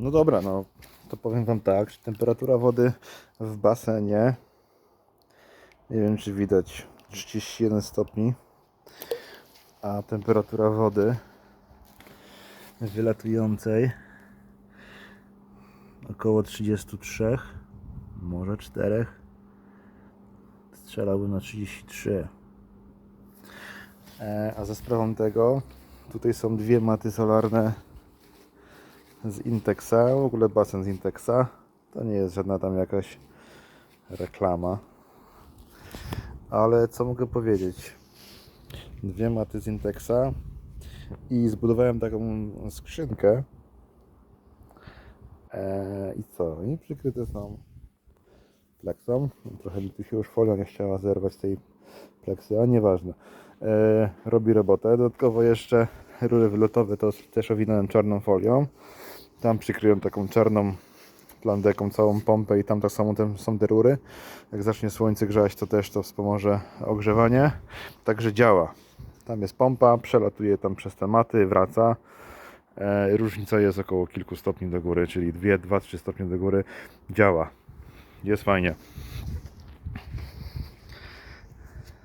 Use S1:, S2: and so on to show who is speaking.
S1: No dobra, no to powiem Wam tak, że temperatura wody w basenie, nie wiem czy widać, 31 stopni, a temperatura wody wylatującej około 33, może 4, strzelałbym na 33. E, a za sprawą tego tutaj są dwie maty solarne z Intexa, w ogóle basen z Intexa. To nie jest żadna tam jakaś reklama. Ale co mogę powiedzieć? Dwie maty z Intexa i zbudowałem taką skrzynkę. Eee, I co? I przykryte są pleksą. Trochę mi tu się już folia nie chciała zerwać tej pleksy, a nieważne. Eee, robi robotę. Dodatkowo jeszcze rury wylotowe to też owinąłem czarną folią. Tam przykryłem taką czarną plandeką całą pompę i tam tak samo są te rury. Jak zacznie słońce grzać, to też to wspomoże ogrzewanie. Także działa. Tam jest pompa, przelatuje tam przez te maty, wraca. E, różnica jest około kilku stopni do góry, czyli 2-3 stopnie do góry. Działa. Jest fajnie.